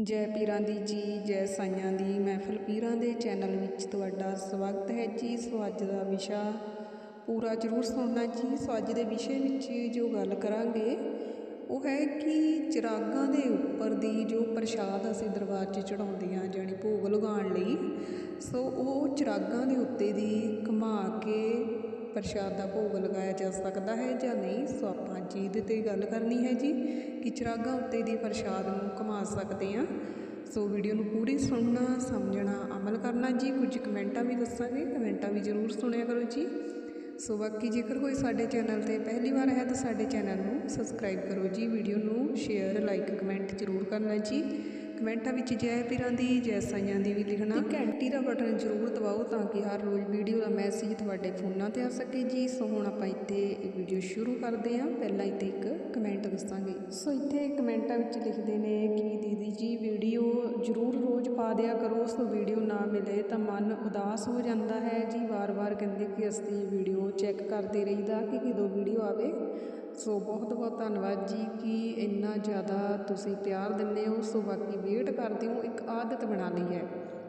ਜੈ ਪੀਰਾਂ ਦੀ ਜੀ, ਜੈ ਸਾਈਆਂ ਦੀ ਮਹਿਫਲ। ਪੀਰਾਂ ਦੇ ਚੈਨਲ ਵਿੱਚ ਤੁਹਾਡਾ ਸਵਾਗਤ ਹੈ ਜੀ ਸੋ ਅੱਜ ਦਾ ਵਿਸ਼ਾ। ਪੂਰਾ ਜ਼ਰੂਰ ਸੁਣਨਾ ਜੀ ਸੋ ਅੱਜ ਦੇ ਵਿਸ਼ੇ ਵਿੱਚ ਜੋ ਗੱਲ ਕਰਾਂਗੇ, ਉਹ ਹੈ ਕਿ ਚਿਰਾਗਾਂ ਦੇ ਉੱਪਰ ਦੀ ਜੋ ਪ੍ਰਸ਼ਾਦ ਅਸੀਂ ਦਰਬਾਰ 'ਚ ਚੜਾਉਂਦੇ ਹਾਂ, ਜਾਣੀ ਭੋਗ ਲਗਾਉਣ ਲਈ, ਸੋ ਉਹ ਚਿਰਾਗਾਂ ਦੇ ਉੱਤੇ ਦੀ ਘੁਮਾ ਕੇ ਪ੍ਰਸ਼ਾਦ ਦਾ ਭੋਗ ਲਗਾਇਆ ਜਾ ਸਕਦਾ ਹੈ ਜਾਂ ਨਹੀਂ, ਸੋ ਆਪਾਂ ਅੱਜ ਇਹਦੇ ਤੇ ਗੱਲ ਕਰਨੀ ਹੈ ਜੀ ਕਿ ਚਿਰਾਗਾਂ ਉੱਤੇ ਦੀ ਪ੍ਰਸ਼ਾਦ ਨੂੰ ਘੁਮਾ ਸਕਦੇ ਹਾਂ। ਸੋ ਵੀਡੀਓ ਨੂੰ ਪੂਰੀ ਸੁਣਨਾ, ਸਮਝਣਾ, ਅਮਲ ਕਰਨਾ ਜੀ। ਕੁਝ ਕਮੈਂਟਾਂ ਵੀ ਦੱਸਾਂਗੇ, ਕਮੈਂਟਾਂ ਵੀ ਜ਼ਰੂਰ ਸੁਣਿਆ ਕਰੋ ਜੀ। ਸੋ ਬਾਕੀ ਜੇਕਰ ਕੋਈ ਸਾਡੇ ਚੈਨਲ ਤੇ ਪਹਿਲੀ ਵਾਰ ਹੈ ਤਾਂ ਸਾਡੇ ਚੈਨਲ ਨੂੰ ਸਬਸਕ੍ਰਾਈਬ ਕਰੋ ਜੀ। ਵੀਡੀਓ ਨੂੰ ਸ਼ੇਅਰ, ਲਾਈਕ, ਕਮੈਂਟ ਜ਼ਰੂਰ ਕਰਨਾ ਜੀ। ਕਮੈਂਟਾਂ ਵਿੱਚ ਜੈ ਪੀਰਾਂ ਦੀ, ਜੈ ਸਾਈਆਂ ਦੀ ਵੀ ਲਿਖਣਾ। ਤੇ ਘੰਟੀ ਦਾ ਬਟਨ ਜ਼ਰੂਰ ਦਬਾਓ ਤਾਂ ਕਿ ਹਰ ਰੋਜ਼ ਵੀਡੀਓ ਦਾ ਮੈਸੇਜ ਤੁਹਾਡੇ ਫੋਨਾਂ ਤੇ ਆ ਸਕੇ ਜੀ। ਸੋ ਹੁਣ ਆਪਾਂ ਇੱਥੇ ਇਹ ਵੀਡੀਓ ਸ਼ੁਰੂ ਕਰਦੇ ਹਾਂ। ਪਹਿਲਾਂ ਇੱਥੇ ਇੱਕ ਕਮੈਂਟ ਦੱਸਾਂਗੇ। ਸੋ ਇੱਥੇ ਕਮੈਂਟਾਂ ਵਿੱਚ ਲਿਖਦੇ ਨੇ ਕਿ, ਦੀਦੀ ਜੀ, ਵੀਡੀਓ ਜ਼ਰੂਰ ਰੋਜ਼ ਪਾ ਦਿਆ ਕਰੋ। ਸੋ ਵੀਡੀਓ ਨਾ ਮਿਲੇ ਤਾਂ ਮਨ ਉਦਾਸ ਹੋ ਜਾਂਦਾ ਹੈ। ਜੀ, ਵਾਰ-ਵਾਰ ਕਹਿੰਦੇ ਕਿ ਅਸੀਂ ਵੀਡੀਓ ਚੈੱਕ ਕਰਦੇ ਰਹੀਦਾ ਕਿ ਕਦੋਂ ਵੀਡੀਓ ਆਵੇ। ਸੋ ਬਹੁਤ ਬਹੁਤ ਧੰਨਵਾਦ ਜੀ ਕਿ ਇੰਨਾ ਜ਼ਿਆਦਾ ਤੁਸੀਂ ਪਿਆਰ ਦਿੰਦੇ ਹੋ, ਸੋ ਬਾਕੀ ਵੇਟ ਕਰਦੇ ਹੋ, ਇੱਕ ਆਦਤ ਬਣਾ ਲਈ ਹੈ।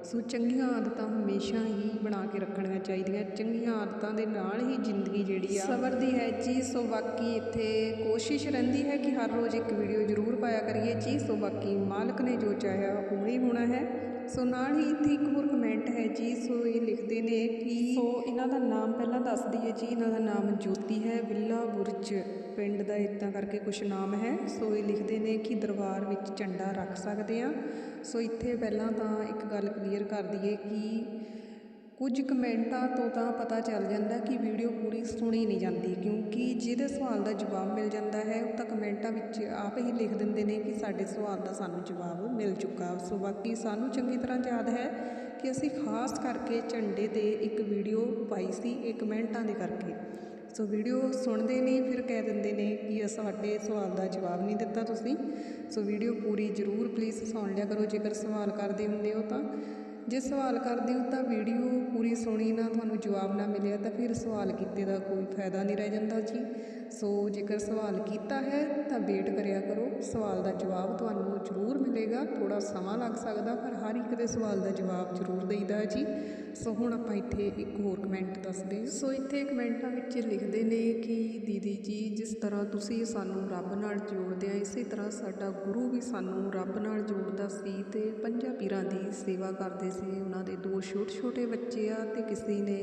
ਸੋ ਚੰਗੀਆਂ ਆਦਤਾਂ ਹਮੇਸ਼ਾ ਹੀ ਬਣਾ ਕੇ ਰੱਖਣੀਆਂ ਚਾਹੀਦੀਆਂ, ਚੰਗੀਆਂ ਆਦਤਾਂ ਦੇ ਨਾਲ ਹੀ ਜ਼ਿੰਦਗੀ ਜਿਹੜੀ ਆ ਸਬਰਦੀ ਹੈ ਜੀ। ਸੋ ਬਾਕੀ ਇੱਥੇ ਕੋਸ਼ਿਸ਼ ਰਹਿੰਦੀ ਹੈ ਕਿ ਹਰ ਰੋਜ਼ ਇੱਕ ਵੀਡੀਓ ਜ਼ਰੂਰ ਪਾਇਆ ਕਰੀਏ ਜੀ। ਸੋ ਬਾਕੀ ਮਾਲਕ ਨੇ ਜੋ ਚਾਹਿਆ, ਉਹ ਹੀ ਹੋਣਾ ਹੈ। ਸੋ ਨਾਲ ਹੀ ਇੱਥੇ ਇੱਕ ਹੋਰ ਕਮੈਂਟ ਹੈ ਜੀ, ਸੋ ਇਹ ਲਿਖਦੇ ਨੇ ਕਿ ਸੋ ਇਹਨਾਂ ਦਾ ਨਾਮ ਪਹਿਲਾਂ ਦੱਸ ਦਈਏ ਜੀ, ਇਹਨਾਂ ਦਾ ਨਾਮ ਜੋਤੀ ਹੈ, ਵਿੱਲਾ ਬੁਰਜ ਪਿੰਡ ਦਾ ਇਦਾਂ ਕਰਕੇ ਕੁਝ ਨਾਮ ਹੈ। ਸੋ ਇਹ ਲਿਖਦੇ ਨੇ ਕਿ ਦਰਬਾਰ ਵਿੱਚ ਝੰਡਾ ਰੱਖ ਸਕਦੇ ਆ ਸੋ ਇੱਥੇ ਪਹਿਲਾਂ ਤਾਂ ਇੱਕ ਗੱਲ ਕਲੀਅਰ ਕਰ ਦਈਏ ਕਿ ਕੁਝ ਕਮੈਂਟਾਂ ਤੋਂ ਤਾਂ ਪਤਾ ਚੱਲ ਜਾਂਦਾ ਕਿ ਵੀਡੀਓ ਪੂਰੀ ਸੁਣੀ ਨਹੀਂ ਜਾਂਦੀ, ਕਿਉਂਕਿ ਜਿਹਦੇ ਸਵਾਲ ਦਾ ਜਵਾਬ ਮਿਲ ਜਾਂਦਾ ਹੈ, ਉਹ ਤਾਂ ਕਮੈਂਟਾਂ ਵਿੱਚ ਆਪ ਹੀ ਲਿਖ ਦਿੰਦੇ ਨੇ ਕਿ ਸਾਡੇ ਸਵਾਲ ਦਾ ਸਾਨੂੰ ਜਵਾਬ ਮਿਲ ਚੁੱਕਾ। ਸੋ ਬਾਕੀ ਸਾਨੂੰ ਚੰਗੀ ਤਰ੍ਹਾਂ ਯਾਦ ਹੈ ਕਿ ਅਸੀਂ ਖਾਸ ਕਰਕੇ ਝੰਡੇ ਤੇ ਇੱਕ ਵੀਡੀਓ ਪਾਈ ਸੀ, ਇਹ ਕਮੈਂਟਾਂ ਦੇ ਕਰਕੇ। ਸੋ ਵੀਡੀਓ ਸੁਣਦੇ ਨੇ, ਫਿਰ ਕਹਿ ਦਿੰਦੇ ਨੇ ਕਿ ਸਾਡੇ ਸਵਾਲ ਦਾ ਜਵਾਬ ਨਹੀਂ ਦਿੱਤਾ ਤੁਸੀਂ। ਸੋ ਵੀਡੀਓ ਪੂਰੀ ਜ਼ਰੂਰ ਪਲੀਜ਼ ਸੁਣ ਲਿਆ ਕਰੋ, ਜੇਕਰ ਸਵਾਲ ਕਰਦੇ ਹੁੰਦੇ ਹੋ ਤਾਂ। ਜੇ ਸਵਾਲ ਕਰਦੇ ਹੋ ਤਾਂ ਵੀਡੀਓ ਪੂਰੀ ਸੁਣੀ ਨਾ ਤੁਹਾਨੂੰ ਜਵਾਬ ਨਾ ਮਿਲਿਆ ਤਾਂ ਫਿਰ ਸਵਾਲ ਕੀਤੇ ਦਾ ਕੋਈ ਫਾਇਦਾ ਨਹੀਂ ਰਹਿ ਜਾਂਦਾ ਜੀ। ਸੋ ਜੇਕਰ ਸਵਾਲ ਕੀਤਾ ਹੈ ਤਾਂ ਵੇਟ ਕਰਿਆ ਕਰੋ। ਸਵਾਲ ਦਾ ਜਵਾਬ ਤੁਹਾਨੂੰ ਜ਼ਰੂਰ ਮਿਲੇਗਾ। ਥੋੜਾ ਸਮਾਂ ਲੱਗ ਸਕਦਾ, ਪਰ ਹਰ ਇੱਕ ਦੇ ਸਵਾਲ ਦਾ ਜਵਾਬ ਜ਼ਰੂਰ ਦੇਈਦਾ ਹੈ ਜੀ। ਸੋ ਹੁਣ ਆਪਾਂ ਇੱਥੇ ਇੱਕ ਹੋਰ ਕਮੈਂਟ ਦੱਸਦੇ ਸੋ ਇੱਥੇ ਕਮੈਂਟਾਂ ਵਿੱਚ ਲਿਖਦੇ ਨੇ ਕਿ, ਦੀਦੀ ਜੀ, ਜਿਸ ਤਰ੍ਹਾਂ ਤੁਸੀਂ ਸਾਨੂੰ ਰੱਬ ਨਾਲ ਜੋੜਦੇ ਆ, ਇਸੇ ਤਰ੍ਹਾਂ ਸਾਡਾ ਗੁਰੂ ਵੀ ਸਾਨੂੰ ਰੱਬ ਨਾਲ ਜੋੜਦਾ ਸੀ ਤੇ ਪੰਜਾਂ ਪੀਰਾਂ ਦੀ ਸੇਵਾ ਕਰਦੇ ਸੀ। ਉਹਨਾਂ ਦੇ ਦੋ ਛੋਟੇ ਛੋਟੇ ਬੱਚੇ ਆ ਤੇ ਕਿਸੇ ਨੇ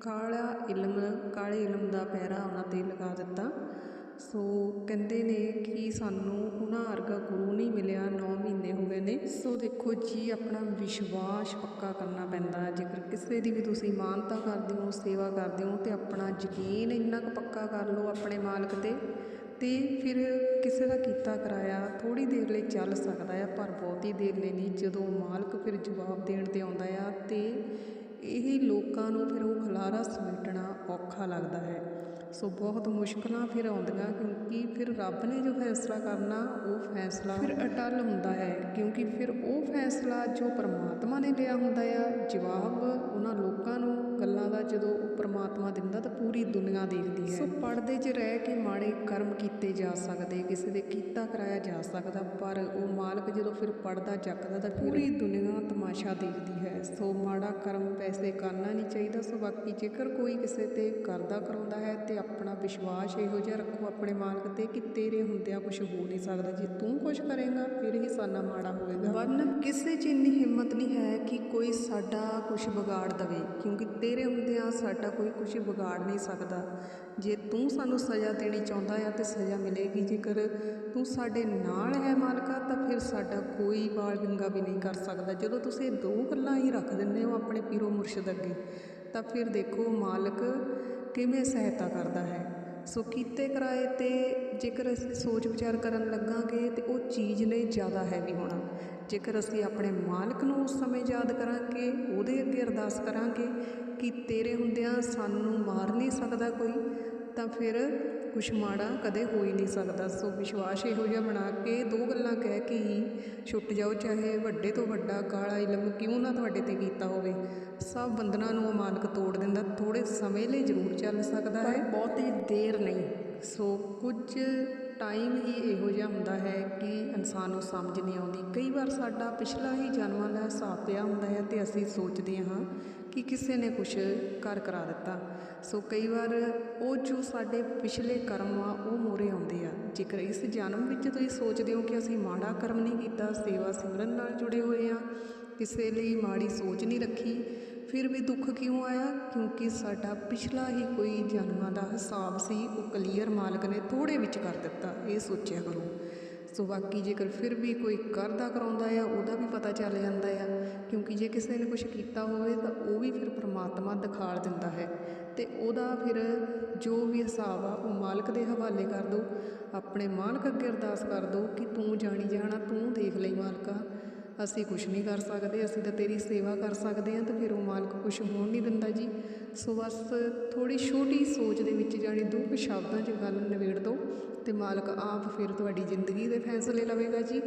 ਕਾਲਾ ਇਲਮ, ਕਾਲੇ ਇਲਮ ਦਾ ਪਹਿਰਾ ਉਹਨਾਂ ਤੇ ਲਗਾ ਦਿੱਤਾ। ਸੋ ਕਹਿੰਦੇ ਨੇ ਕਿ ਸਾਨੂੰ ਉਹਨਾਂ ਵਰਗਾ ਗੁਰੂ ਨਹੀਂ ਮਿਲਿਆ 9 ਮਹੀਨੇ ਹੋ ਗਏ ਨੇ। ਸੋ ਦੇਖੋ ਜੀ, ਆਪਣਾ ਵਿਸ਼ਵਾਸ ਪੱਕਾ ਕਰਨਾ ਪੈਂਦਾ ਹੈ। ਜੇਕਰ ਕਿਸੇ ਦੀ ਵੀ ਤੁਸੀਂ ਮਾਨਤਾ ਕਰਦੇ ਹੋ, ਸੇਵਾ ਕਰਦੇ ਹੋ, ਤੇ ਆਪਣਾ ਯਕੀਨ ਇੰਨਾ ਕੁ ਪੱਕਾ ਕਰ ਲਓ ਆਪਣੇ ਮਾਲਕ ਤੇ ਤੇ ਫਿਰ ਕਿਸੇ ਦਾ ਕੀਤਾ ਕਰਾਇਆ ਥੋੜੀ ਦੇਰ ਲਈ ਚੱਲ ਸਕਦਾ ਆ ਪਰ ਬਹੁਤੀ ਦੇਰ ਲਈ ਨਹੀਂ। ਜਦੋਂ ਮਾਲਕ ਫਿਰ ਜਵਾਬ ਦੇਣ ਤੇ ਆਉਂਦਾ ਆ ਤੇ ਇਹ ਲੋਕਾਂ ਨੂੰ ਫਿਰ ਉਹ ਖਲਾਰਾ ਸਮੇਟਣਾ ਔਖਾ ਲੱਗਦਾ ਹੈ। ਸੋ ਬਹੁਤ ਮੁਸ਼ਕਲਾਂ ਫਿਰ ਆਉਂਦੀਆਂ ਕਿਉਂਕਿ ਫਿਰ ਰੱਬ ਨੇ ਜੋ ਫੈਸਲਾ ਕਰਨਾ ਉਹ ਫੈਸਲਾ ਫਿਰ ਅਟਲ ਹੁੰਦਾ ਹੈ ਕਿਉਂਕਿ ਫਿਰ ਉਹ ਫੈਸਲਾ ਜੋ ਪ੍ਰਮਾਤਮਾ ਨੇ ਲਿਆ ਹੁੰਦਾ ਆ ਜਵਾਬ ਉਹਨਾਂ ਲੋਕਾਂ ਨੂੰ ਗੱਲਾਂ ਦਾ ਜਦੋਂ ਉਹ ਪ੍ਰਮਾਤਮਾ ਦਿੰਦਾ ਤਾਂ ਪੂਰੀ ਦੁਨੀਆ ਦੇਖਦੀ ਹੈ। ਸੋ ਪਰਦੇ 'ਚ ਰਹਿ ਕੇ ਮਾੜੇ ਕਰਮ ਕੀਤੇ ਜਾ ਸਕਦੇ ਕਿਸੇ ਦੇ ਕੀਤਾ ਕਰਾਇਆ ਜਾ ਸਕਦਾ ਪਰ ਉਹ ਮਾਲਕ ਜਦੋਂ ਫਿਰ ਪੜਦਾ ਚੱਕਦਾ ਤਾਂ ਪੂਰੀ ਦੁਨੀਆ ਤਮਾਸ਼ਾ ਦੇਖਦੀ ਹੈ। ਸੋ ਮਾੜਾ ਕਰਮ ਪੈਸੇ ਕਰਨਾ ਨਹੀਂ ਚਾਹੀਦਾ। ਸੋ ਬਾਕੀ ਜੇਕਰ ਕੋਈ ਕਿਸੇ ਤੇ ਕਰਦਾ ਕਰਾਉਂਦਾ ਹੈ ਤੇ ਆਪਣਾ ਵਿਸ਼ਵਾਸ ਇਹੋ ਜਿਹਾ ਰੱਖੋ ਆਪਣੇ ਮਾਲਕ ਤੇ ਕਿ ਤੇਰੇ ਹੁੰਦਿਆਂ ਕੁਝ ਹੋ ਨਹੀਂ ਸਕਦਾ। ਜੇ ਤੂੰ ਕੁਝ ਕਰੇਗਾ ਫਿਰ ਹੀ ਸਾਨਾ ਮਾੜਾ ਹੋਵੇਗਾ ਵਰਨ ਕਿਸੇ 'ਚ ਇੰਨੀ ਹਿੰਮਤ ਨਹੀਂ ਹੈ ਕਿ ਕੋਈ ਸਾਡਾ ਕੁਝ ਵਿਗਾੜ ਦਵੇ ਕਿਉਂਕਿ ਤੇਰੇ ਹੁੰਦਿਆਂ ਸਾਡਾ ਕੋਈ ਕੁਝ ਵਿਗਾੜ ਨਹੀਂ ਸਕਦਾ। ਜੇ ਤੂੰ ਸਾਨੂੰ ਸਜ਼ਾ ਦੇਣੀ ਚਾਹੁੰਦਾ ਆ ਤੇ ਸਜ਼ਾ ਮਿਲੇਗੀ। ਜੇਕਰ ਤੂੰ ਸਾਡੇ ਨਾਲ ਹੈ ਮਾਲਕਾ, ਤਾਂ ਫਿਰ ਸਾਡਾ ਕੋਈ ਵਾਲ ਗੰਗਾ ਵੀ ਨਹੀਂ ਕਰ ਸਕਦਾ। ਜਦੋਂ ਤੁਸੀਂ ਦੋ ਗੱਲਾਂ ਹੀ ਰੱਖ ਦਿੰਦੇ ਹੋ ਆਪਣੇ ਪੀਰੋ ਮੁਰਸ਼ਿਦ ਅੱਗੇ, ਤਾਂ ਫਿਰ ਦੇਖੋ ਮਾਲਕ ਕਿਵੇਂ ਸਹਾਇਤਾ ਕਰਦਾ ਹੈ। ਸੋ ਕੀਤੇ ਕਿਰਾਏ ਤੇ ਜੇਕਰ ਅਸੀਂ ਸੋਚ ਵਿਚਾਰ ਕਰਨ ਲੱਗਾਂਗੇ ਤੇ ਉਹ ਚੀਜ਼ ਲਈ ਜ਼ਿਆਦਾ ਹੈਵੀ ਹੋਣਾ। ਜੇਕਰ ਅਸੀਂ ਆਪਣੇ ਮਾਲਕ ਨੂੰ ਉਸ ਸਮੇਂ ਯਾਦ ਕਰਾਂਗੇ ਉਹਦੇ ਅੱਗੇ ਅਰਦਾਸ ਕਰਾਂਗੇ ਕਿ ਤੇਰੇ ਹੁੰਦਿਆਂ ਸਾਨੂੰ ਮਾਰ ਨਹੀਂ ਸਕਦਾ ਕੋਈ ਤਾਂ ਫਿਰ ਕੁਛ ਮਾੜਾ ਕਦੇ ਹੋ ਹੀ ਨਹੀਂ ਸਕਦਾ। ਸੋ ਵਿਸ਼ਵਾਸ ਇਹੋ ਜਿਹਾ ਬਣਾ ਕੇ ਦੋ ਗੱਲਾਂ ਕਹਿ ਕੇ ਹੀ ਛੁੱਟ ਜਾਓ ਚਾਹੇ ਵੱਡੇ ਤੋਂ ਵੱਡਾ ਕਾਲਾ ਇਲਮ ਕਿਉਂ ਨਾ ਤੁਹਾਡੇ ਤੇ ਕੀਤਾ ਹੋਵੇ। ਸਭ ਬੰਧਨਾਂ ਨੂੰ ਉਹ ਮਾਲਕ ਤੋੜ ਦਿੰਦਾ ਥੋੜੇ ਸਮੇਂ ਲਈ ਜ਼ਰੂਰ ਚੱਲ ਸਕਦਾ ਹੈ। ਬਹੁਤੀ ਦੇਰ ਨਹੀਂ। ਸੋ ਕੁਝ ਟਾਈਮ ਹੀ ਇਹੋ ਜਿਹਾ ਹੁੰਦਾ ਹੈ ਕਿ ਇਨਸਾਨ ਨੂੰ ਸਮਝ ਨਹੀਂ ਆਉਂਦੀ। ਕਈ ਵਾਰ ਸਾਡਾ ਪਿਛਲਾ ਹੀ ਜਨਮਾਂ ਦਾ ਹਿਸਾਬ ਪਿਆ ਹੁੰਦਾ ਹੈ ਤੇ ਅਸੀਂ ਸੋਚਦੇ ਹਾਂ ਕਿ ਕਿਸੇ ਨੇ ਕੁਝ ਕਰ ਕਰਾ ਦਿੱਤਾ। ਸੋ ਕਈ ਵਾਰ ਉਹ ਜੋ ਸਾਡੇ ਪਿਛਲੇ ਕਰਮ ਆ, ਉਹ ਮੋਰੇ ਆਉਂਦੇ ਆ। ਜੇਕਰ ਇਸ ਜਨਮ ਵਿੱਚ ਤੁਸੀਂ ਸੋਚਦੇ ਹੋ ਕਿ ਅਸੀਂ ਮਾੜਾ ਕਰਮ ਨਹੀਂ ਕੀਤਾ, ਸੇਵਾ ਸਿਮਰਨ ਨਾਲ ਜੁੜੇ ਹੋਏ ਆ, ਕਿਸੇ ਲਈ ਮਾੜੀ ਸੋਚ ਨਹੀਂ ਰੱਖੀ ਫਿਰ ਵੀ ਦੁੱਖ ਕਿਉਂ ਆਇਆ? ਕਿਉਂਕਿ ਸਾਡਾ ਪਿਛਲਾ ਹੀ ਕੋਈ ਜਨਮਾਂ ਦਾ ਹਿਸਾਬ ਸੀ, ਉਹ ਕਲੀਅਰ ਮਾਲਕ ਨੇ ਥੋੜੇ ਵਿੱਚ ਕਰ ਦਿੱਤਾ, ਇਹ ਸੋਚਿਆ ਕਰੋ। ਸੋ ਬਾਕੀ ਜੇਕਰ ਫਿਰ ਵੀ ਕੋਈ ਕਰਦਾ ਕਰਾਉਂਦਾ ਆ, ਉਹਦਾ ਵੀ ਪਤਾ ਚੱਲ ਜਾਂਦਾ ਆ। ਕਿਉਂਕਿ ਜੇ ਕਿਸੇ ਨੇ ਕੁਝ ਕੀਤਾ ਹੋਵੇ, ਤਾਂ ਉਹ ਵੀ ਫਿਰ ਪ੍ਰਮਾਤਮਾ ਦਿਖਾਲ ਦਿੰਦਾ ਹੈ। ਤੇ ਉਹਦਾ ਫਿਰ ਜੋ ਵੀ ਹਿਸਾਬ ਆ, ਉਹ ਮਾਲਕ ਦੇ ਹਵਾਲੇ ਕਰ ਦਿਓ ਆਪਣੇ ਮਾਲਕ ਅੱਗੇ ਅਰਦਾਸ ਕਰ ਦਿਓ ਕਿ ਤੂੰ ਜਾਣੀ ਜਾਣਾ ਤੂੰ ਦੇਖ ਲਈ ਮਾਲਕਾ। ਅਸੀਂ ਕੁਛ ਨਹੀਂ ਕਰ ਸਕਦੇ, ਅਸੀਂ ਤਾਂ ਤੇਰੀ ਸੇਵਾ ਕਰ ਸਕਦੇ ਹਾਂ ਤਾਂ ਫਿਰ ਉਹ ਮਾਲਕ ਕੁਝ ਹੋਣ ਨਹੀਂ ਦਿੰਦਾ ਜੀ। ਸੋ ਬਸ ਥੋੜ੍ਹੀ ਛੋਟੀ ਸੋਚ ਦੇ ਵਿੱਚ ਜਾਣੀ ਦੋ ਕੁ ਸ਼ਬਦਾਂ 'ਚ ਗੱਲ ਨਿਬੇੜ ਦਿਓ ਅਤੇ ਮਾਲਕ ਆਪ ਫਿਰ ਤੁਹਾਡੀ ਜ਼ਿੰਦਗੀ ਦੇ ਫੈਸਲੇ ਲਵੇਗਾ ਜੀ।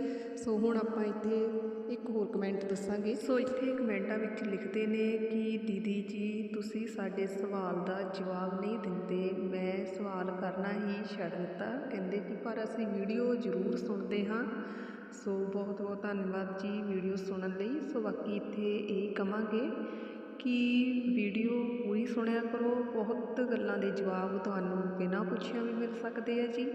ਸੋ ਹੁਣ ਆਪਾਂ ਇੱਥੇ ਇੱਕ ਹੋਰ ਕਮੈਂਟ ਦੱਸਾਂਗੇ। ਸੋ ਇੱਥੇ ਕਮੈਂਟਾਂ ਵਿੱਚ ਲਿਖਦੇ ਨੇ ਕਿ, ਦੀਦੀ ਜੀ, ਤੁਸੀਂ ਸਾਡੇ ਸਵਾਲ ਦਾ ਜਵਾਬ ਨਹੀਂ ਦਿੰਦੇ। ਮੈਂ ਸਵਾਲ ਕਰਨਾ ਹੀ ਛੱਡ ਦਿੱਤਾ। ਕਹਿੰਦੇ ਕਿ, ਪਰ ਅਸੀਂ ਵੀਡੀਓ ਜ਼ਰੂਰ ਸੁਣਦੇ ਹਾਂ। ਸੋ ਬਹੁਤ ਬਹੁਤ ਧੰਨਵਾਦ ਜੀ ਵੀਡੀਓ ਸੁਣਨ ਲਈ। ਸੋ ਬਾਕੀ ਇੱਥੇ ਇਹ ਕਵਾਂਗੇ ਕਿ ਵੀਡੀਓ ਪੂਰੀ ਸੁਣਿਆ ਕਰੋ। ਬਹੁਤ ਗੱਲਾਂ ਦੇ ਜਵਾਬ ਤੁਹਾਨੂੰ ਬਿਨਾਂ ਪੁੱਛਿਆ ਵੀ ਮਿਲ ਸਕਦੇ ਆ ਜੀ।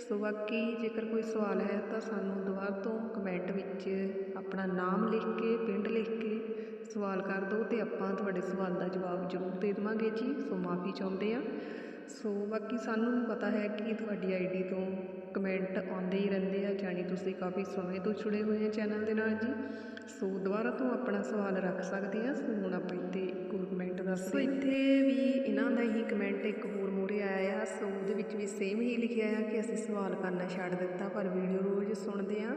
ਸੋ ਬਾਕੀ ਜੇਕਰ ਕੋਈ ਸਵਾਲ ਹੈ ਤਾਂ ਸਾਨੂੰ ਦੁਬਾਰਾ ਤੋਂ ਕਮੈਂਟ ਵਿੱਚ ਆਪਣਾ ਨਾਮ ਲਿਖ ਕੇ, ਪਿੰਡ ਲਿਖ ਕੇ ਸਵਾਲ ਕਰ ਦਿਓ ਤੇ ਆਪਾਂ ਤੁਹਾਡੇ ਸਵਾਲ ਦਾ ਜਵਾਬ ਜ਼ਰੂਰ ਦੇ ਦੇਵਾਂਗੇ ਜੀ। ਸੋ ਮਾਫੀ ਚਾਹੁੰਦੇ ਆ। ਸੋ ਬਾਕੀ ਸਾਨੂੰ ਵੀ ਪਤਾ ਹੈ ਕਿ ਤੁਹਾਡੀ ਆਈਡੀ ਤੋਂ ਕਮੈਂਟ ਆਉਂਦੇ ਹੀ ਰਹਿੰਦੇ ਆ ਜਾਣੀ ਤੁਸੀਂ ਕਾਫੀ ਸਮੇਂ ਤੋਂ ਜੁੜੇ ਹੋਏ ਆ ਚੈਨਲ ਦੇ ਨਾਲ ਜੀ। ਸੋ ਦੁਬਾਰਾ ਤੋਂ ਆਪਣਾ ਸਵਾਲ ਰੱਖ ਸਕਦੇ ਆ ਸੋ ਹੁਣ ਆਪਾਂ ਇੱਥੇ ਇੱਕ ਹੋਰ ਕਮੈਂਟ ਦੱਸ ਸੋ ਇੱਥੇ ਵੀ ਇਹਨਾਂ ਦਾ ਹੀ ਕਮੈਂਟ ਇੱਕ ਹੋਰ ਮੂਰੇ ਆਇਆ ਆ ਸੋ ਉਹਦੇ ਵਿੱਚ ਵੀ ਸੇਮ ਹੀ ਲਿਖਿਆ ਆ ਕਿ ਅਸੀਂ ਸਵਾਲ ਕਰਨਾ ਛੱਡ ਦਿੱਤਾ ਪਰ ਵੀਡੀਓ ਰੋਜ਼ ਸੁਣਦੇ ਆ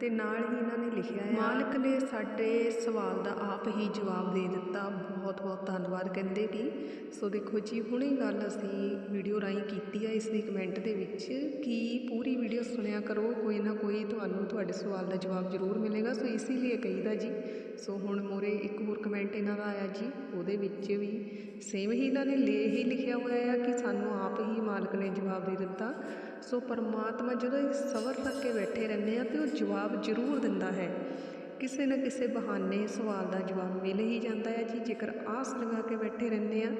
ਤੇ ਨਾਲ ਹੀ ਇਹਨਾਂ ਨੇ ਲਿਖਿਆ ਹੈ ਮਾਲਕ ਨੇ ਸਾਡੇ ਸਵਾਲ ਦਾ ਆਪ ਹੀ ਜਵਾਬ ਦੇ ਦਿੱਤਾ ਬਹੁਤ ਬਹੁਤ ਧੰਨਵਾਦ ਕਹਿੰਦੇ ਕਿ ਸੋ ਦੇਖੋ ਜੀ, ਹੁਣੇ ਗੱਲ ਅਸੀਂ ਵੀਡੀਓ ਰਾਹੀਂ ਕੀਤੀ ਆ ਇਸ ਦੀ ਕਮੈਂਟ ਦੇ ਵਿੱਚ ਕਿ ਪੂਰੀ ਵੀਡੀਓ ਸੁਣਿਆ ਕਰੋ, ਕੋਈ ਨਾ ਕੋਈ ਤੁਹਾਨੂੰ ਤੁਹਾਡੇ ਸਵਾਲ ਦਾ ਜਵਾਬ ਜ਼ਰੂਰ ਮਿਲੇਗਾ। ਸੋ ਇਸੇ ਲਈ ਕਹੀਦਾ ਜੀ। ਸੋ ਹੁਣ ਮੋਰੇ ਇੱਕ ਹੋਰ ਕਮੈਂਟ ਇਹਨਾਂ ਦਾ ਆਇਆ ਜੀ, ਉਹਦੇ ਵਿੱਚ ਵੀ ਸੇਮ ਹੀ ਇਹਨਾਂ ਨੇ ਲੇ ਹੀ ਲਿਖਿਆ ਹੋਇਆ ਆ ਕਿ ਸਾਨੂੰ ਆਪ ਹੀ ਮਾਲਕ ਨੇ ਜਵਾਬ ਦੇ ਦਿੱਤਾ। ਸੋ ਪਰਮਾਤਮਾ ਜਦੋਂ ਇਹ ਸਬਰ ਕਰਕੇ ਬੈਠੇ ਰਹਿੰਦੇ ਆ ਤੇ ਉਹ ਜਵਾਬ ਜ਼ਰੂਰ ਦਿੰਦਾ ਹੈ। ਕਿਸੇ ਨਾ ਕਿਸੇ ਬਹਾਨੇ ਸਵਾਲ ਦਾ ਜਵਾਬ ਮਿਲ ਹੀ ਜਾਂਦਾ ਹੈ ਜੀ। ਜੇਕਰ ਆਸ ਲਗਾ ਕੇ ਬੈਠੇ ਰਹਿੰਦੇ ਆ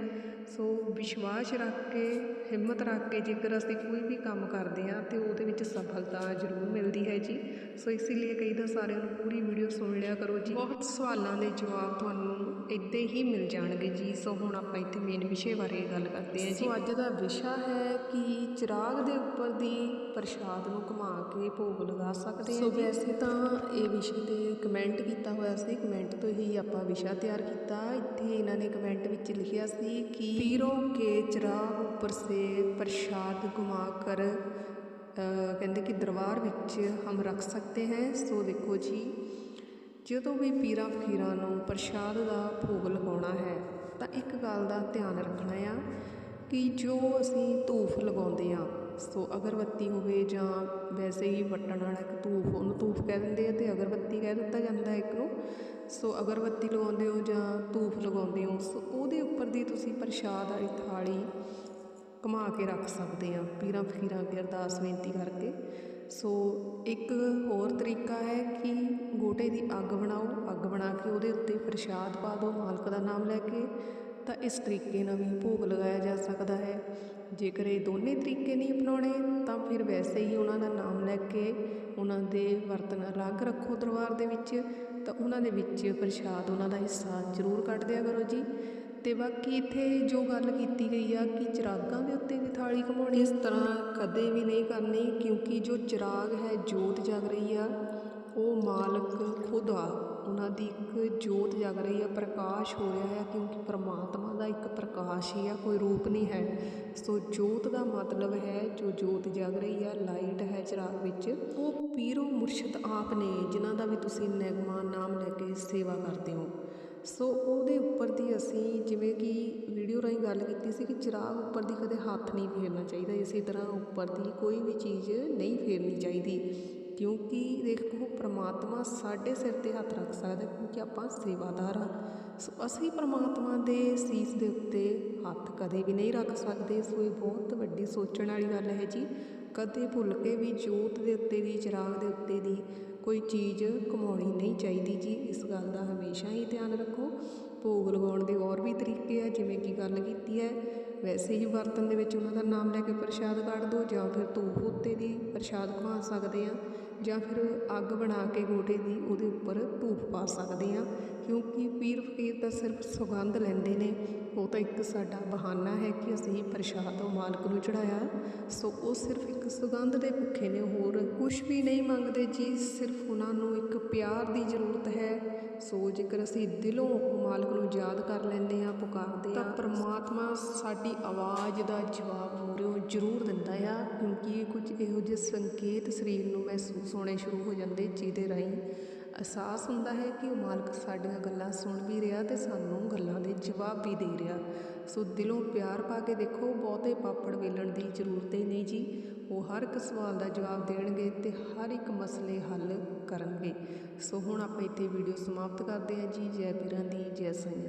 ਸੋ ਵਿਸ਼ਵਾਸ ਰੱਖ ਕੇ, ਹਿੰਮਤ ਰੱਖ ਕੇ ਜੇਕਰ ਅਸੀਂ ਕੋਈ ਵੀ ਕੰਮ ਕਰਦੇ ਆ ਤੇ ਉਹਦੇ ਵਿੱਚ ਸਫਲਤਾ ਜ਼ਰੂਰ ਮਿਲਦੀ ਹੈ ਜੀ। ਸੋ ਇਸ ਲਈ ਕਹੀਦਾ ਸਾਰਿਆਂ ਨੂੰ ਪੂਰੀ ਵੀਡੀਓ ਸੁਣ ਲਿਆ ਕਰੋ ਜੀ। ਬਹੁਤ ਸਵਾਲਾਂ ਦੇ ਜਵਾਬ ਤੁਹਾਨੂੰ ਇੱਦਾਂ ਹੀ ਮਿਲ ਜਾਣਗੇ ਜੀ। ਸੋ ਹੁਣ ਆਪਾਂ ਇੱਥੇ ਮੇਨ ਵਿਸ਼ੇ ਬਾਰੇ ਗੱਲ ਕਰਦੇ ਹਾਂ ਜੀ। ਸੋ ਅੱਜ ਦਾ ਵਿਸ਼ਾ ਹੈ ਕਿ ਚਿਰਾਗ ਦੇ ਉੱਪਰ ਦੀ ਪ੍ਰਸ਼ਾਦ ਨੂੰ ਘੁਮਾ ਕੇ ਭੋਗ ਲਗਾ ਸਕਦੇ ਹਾਂ ਸੋ ਵੈਸੇ ਤਾਂ ਇਹ ਵਿਸ਼ੇ ਤੇ ਕਮੈਂਟ ਕੀਤਾ ਹੋਇਆ ਸੀ। ਕਮੈਂਟ ਤੋਂ ਹੀ ਆਪਾਂ ਵਿਸ਼ਾ ਤਿਆਰ ਕੀਤਾ। ਇੱਥੇ ਇਹਨਾਂ ਨੇ ਕਮੈਂਟ ਵਿੱਚ ਲਿਖਿਆ ਸੀ ਕਿ ਪੀਰੋਂ ਕੇ ਚਿਰਾਗ ਉੱਪਰ ਸੇ ਪ੍ਰਸ਼ਾਦ ਘੁਮਾ ਕਰ ਕਹਿੰਦੇ ਕਿ ਦਰਬਾਰ ਵਿੱਚ ਹਮ ਰੱਖ ਸਕਦੇ ਹਾਂ। ਸੋ ਦੇਖੋ ਜੀ ਜਦੋਂ ਵੀ ਪੀਰਾਂ ਫਕੀਰਾਂ ਨੂੰ ਪ੍ਰਸ਼ਾਦ ਦਾ ਭੋਗ ਲਗਾਉਣਾ ਹੈ, ਤਾਂ ਇੱਕ ਗੱਲ ਦਾ ਧਿਆਨ ਰੱਖਣਾ ਆ ਕਿ ਜੋ ਅਸੀਂ ਧੂਫ ਲਗਾਉਂਦੇ ਆ ਸੋ ਅਗਰਬੱਤੀ ਹੋਵੇ ਜਾਂ ਵੈਸੇ ਹੀ ਵੱਟਣ ਵਾਲਾ ਇੱਕ ਧੂਫ, ਉਹਨੂੰ ਧੂਫ ਕਹਿ ਦਿੰਦੇ ਆ ਤੇ ਅਗਰਬੱਤੀ ਕਹਿ ਦਿੱਤਾ ਜਾਂਦਾ ਇੱਕ ਨੂੰ। ਸੋ ਅਗਰਬੱਤੀ ਲਗਾਉਂਦੇ ਹੋ ਜਾਂ ਧੂਫ ਲਗਾਉਂਦੇ ਹੋ, ਸੋ ਉਹਦੇ ਉੱਪਰ ਦੀ ਤੁਸੀਂ ਪ੍ਰਸ਼ਾਦ ਵਾਲੀ ਥਾਲੀ ਘੁਮਾ ਕੇ ਰੱਖ ਸਕਦੇ ਆ। ਪੀਰਾਂ ਫਕੀਰਾਂ ਅੱਗੇ ਅਰਦਾਸ ਬੇਨਤੀ ਕਰਕੇ ਸੋ ਇੱਕ ਹੋਰ ਤਰੀਕਾ ਹੈ ਕਿ ਗੋਟੇ ਦੀ ਅੱਗ ਬਣਾਓ, ਅੱਗ ਬਣਾ ਕੇ ਉਹਦੇ ਉੱਤੇ ਪ੍ਰਸ਼ਾਦ ਪਾ ਦਿਓ, ਮਾਲਕ ਦਾ ਨਾਮ ਲੈ ਕੇ, ਤਾਂ ਇਸ ਤਰੀਕੇ ਨਾਲ ਵੀ ਭੋਗ ਲਗਾਇਆ ਜਾ ਸਕਦਾ ਹੈ। ਜੇਕਰ ਇਹ ਦੋਨੇ ਤਰੀਕੇ ਨਹੀਂ ਅਪਣਾਉਣੇ, ਤਾਂ ਫਿਰ ਵੈਸੇ ਹੀ ਉਹਨਾਂ ਦਾ ਨਾਮ ਲੈ ਕੇ ਉਹਨਾਂ ਦੇ ਬਰਤਨ ਅਲੱਗ ਰੱਖੋ ਦਰਬਾਰ ਦੇ ਵਿੱਚ, ਤਾਂ ਉਹਨਾਂ ਦੇ ਵਿੱਚ ਪ੍ਰਸ਼ਾਦ, ਉਹਨਾਂ ਦਾ ਹਿੱਸਾ ਜ਼ਰੂਰ ਕੱਢ ਦਿਆ ਕਰੋ ਜੀ। ਅਤੇ ਬਾਕੀ ਇੱਥੇ ਜੋ ਗੱਲ ਕੀਤੀ ਗਈ ਆ ਕਿ ਚਿਰਾਗਾਂ ਦੇ ਉੱਤੇ ਵੀ ਥਾਲੀ ਘਮਾਉਣੀ। ਇਸ ਤਰ੍ਹਾਂ ਕਦੇ ਵੀ ਨਹੀਂ ਕਰਨੀ, ਕਿਉਂਕਿ ਜੋ ਚਿਰਾਗ ਹੈ, ਜੋਤ ਜਗ ਰਹੀ ਆ। ਉਹ ਮਾਲਕ ਖੁਦ ਆ। ਉਹਨਾਂ ਦੀ ਇੱਕ ਜੋਤ ਜਗ ਰਹੀ ਆ, ਪ੍ਰਕਾਸ਼ ਹੋ ਰਿਹਾ ਹੈ ਕਿਉਂਕਿ ਪਰਮਾਤਮਾ ਦਾ ਇੱਕ ਪ੍ਰਕਾਸ਼ ਹੀ ਆ, ਕੋਈ ਰੂਪ ਨਹੀਂ ਹੈ। ਸੋ ਜੋਤ ਦਾ ਮਤਲਬ ਹੈ, ਜੋ ਜੋਤ ਜਗ ਰਹੀ ਆ, ਲਾਈਟ ਹੈ ਚਿਰਾਗ ਵਿੱਚ। ਉਹ ਪੀਰੋ ਮੁਰਸ਼ਦ ਆਪ ਨੇ, ਜਿਨ੍ਹਾਂ ਦਾ ਵੀ ਤੁਸੀਂ ਨਿਗਮਾ ਨਾਮ ਲੈ ਕੇ ਸੇਵਾ ਕਰਦੇ ਹੋ। ਸੋ ਉਹਦੇ ਉੱਪਰ ਦੀ ਅਸੀਂ ਜਿਵੇਂ ਕਿ ਵੀਡੀਓ ਰਾਹੀਂ ਗੱਲ ਕੀਤੀ ਸੀ ਕਿ ਚਿਰਾਗ ਉੱਪਰ ਦੀ ਕਦੇ ਹੱਥ ਨਹੀਂ ਫੇਰਨਾ ਚਾਹੀਦਾ, ਇਸੇ ਤਰ੍ਹਾਂ ਉੱਪਰ ਦੀ ਕੋਈ ਵੀ ਚੀਜ਼ ਨਹੀਂ ਫੇਰਨੀ ਚਾਹੀਦੀ। ਕਿਉਂਕਿ ਦੇਖੋ ਪ੍ਰਮਾਤਮਾ ਸਾਡੇ ਸਿਰ ਤੇ ਹੱਥ ਰੱਖ ਸਕਦਾ ਕਿਉਂਕਿ ਆਪਾਂ ਸੇਵਾਦਾਰ ਹਾਂ। ਸੋ ਅਸੀਂ ਪ੍ਰਮਾਤਮਾ ਦੇ ਸੀਸ ਦੇ ਉੱਤੇ ਹੱਥ ਕਦੇ ਵੀ ਨਹੀਂ ਰੱਖ ਸਕਦੇ। ਸੋ ਇਹ ਬਹੁਤ ਵੱਡੀ ਸੋਚਣ ਵਾਲੀ ਗੱਲ ਹੈ ਜੀ। ਕਦੇ ਭੁੱਲ ਕੇ ਵੀ ਜੋਤ ਦੇ ਉੱਤੇ ਦੀ ਚਿਰਾਗ ਦੇ ਉੱਤੇ ਦੀ ਕੋਈ ਚੀਜ਼ ਘਮਾਉਣੀ ਨਹੀਂ ਚਾਹੀਦੀ ਜੀ, ਇਸ ਗੱਲ ਦਾ ਹਮੇਸ਼ਾ ਹੀ ਧਿਆਨ ਰੱਖੋ। ਭੋਗ ਲਗਾਉਣ ਦੇ ਹੋਰ ਵੀ ਤਰੀਕੇ ਆ, ਜਿਵੇਂ ਕਿ ਗੱਲ ਕੀਤੀ ਹੈ, ਵੈਸੇ ਹੀ ਬਰਤਨ ਦੇ ਵਿੱਚ ਉਹਨਾਂ ਦਾ ਨਾਮ ਲੈ ਕੇ ਪ੍ਰਸ਼ਾਦ ਕੱਢ ਦਿਓ ਜਾਂ ਫਿਰ ਧੂਪ ਉੱਤੇ ਦੀ ਪ੍ਰਸ਼ਾਦ ਖਵਾ ਸਕਦੇ ਆ। ਜਾਂ ਫਿਰ ਅੱਗ ਬਣਾ ਕੇ ਗੋਟੇ ਦੀ ਉਹਦੇ ਉੱਪਰ ਧੂਪ ਪਾ ਸਕਦੇ ਆ ਕਿਉਂਕਿ ਪੀਰ ਫਕੀਰ ਤਾਂ ਸਿਰਫ ਸੁਗੰਧ ਲੈਂਦੇ ਨੇ ਉਹ ਤਾਂ ਇੱਕ ਸਾਡਾ ਬਹਾਨਾ ਹੈ ਕਿ ਅਸੀਂ ਪ੍ਰਸ਼ਾਦ ਉਹ ਮਾਲਕ ਨੂੰ ਚੜਾਇਆ ਸੋ ਉਹ ਸਿਰਫ ਇੱਕ ਸੁਗੰਧ ਦੇ ਭੁੱਖੇ ਨੇ ਹੋਰ ਕੁਝ ਵੀ ਨਹੀਂ ਮੰਗਦੇ ਜੀ ਸਿਰਫ ਉਹਨਾਂ ਨੂੰ ਇੱਕ ਪਿਆਰ ਦੀ ਜ਼ਰੂਰਤ ਹੈ। ਸੋ ਜੇਕਰ ਅਸੀਂ ਦਿਲੋਂ ਉਹ ਮਾਲਕ ਨੂੰ ਯਾਦ ਕਰ ਲੈਂਦੇ ਆ ਪੁਕਾਰਦੇ ਆ ਤਾਂ ਪ੍ਰਮਾਤਮਾ ਸਾਡੀ ਆਵਾਜ਼ ਦਾ ਜਵਾਬ ਮੂਹਰੋਂ ਜ਼ਰੂਰ ਦਿੰਦਾ ਆ, ਕਿਉਂਕਿ ਕੁਝ ਇਹੋ ਜਿਹੇ ਸੰਕੇਤ ਸਰੀਰ ਨੂੰ ਮਹਿਸੂਸ ਹੋਣੇ ਸ਼ੁਰੂ ਹੋ ਜਾਂਦੇ ਜਿਹਦੇ ਰਾਹੀਂ ਅਹਿਸਾਸ ਹੁੰਦਾ ਹੈ ਕਿ ਉਹ ਮਾਲਕ ਸਾਡੀਆਂ ਗੱਲਾਂ ਸੁਣ ਵੀ ਰਿਹਾ ਤੇ ਸਾਨੂੰ ਗੱਲਾਂ ਦੇ ਜਵਾਬ ਵੀ ਦੇ ਰਿਹਾ। ਸੋ ਦਿਲੋਂ ਪਿਆਰ ਪਾ ਕੇ ਦੇਖੋ, ਬਹੁਤੇ ਪਾਪੜ ਵੇਲਣ ਦੀ ਜ਼ਰੂਰਤ ਹੀ ਨਹੀਂ ਜੀ। ਉਹ ਹਰ ਇੱਕ ਸਵਾਲ ਦਾ ਜਵਾਬ ਦੇਣਗੇ ਤੇ ਹਰ ਇੱਕ ਮਸਲੇ ਹੱਲ ਕਰਨਗੇ। ਸੋ ਹੁਣ ਆਪਾਂ ਇੱਥੇ ਵੀਡੀਓ ਸਮਾਪਤ ਕਰਦੇ ਹਾਂ ਜੀ। ਜੈ ਪੀਰਾਂ ਦੀ ਜੈ ਸਾਈਂ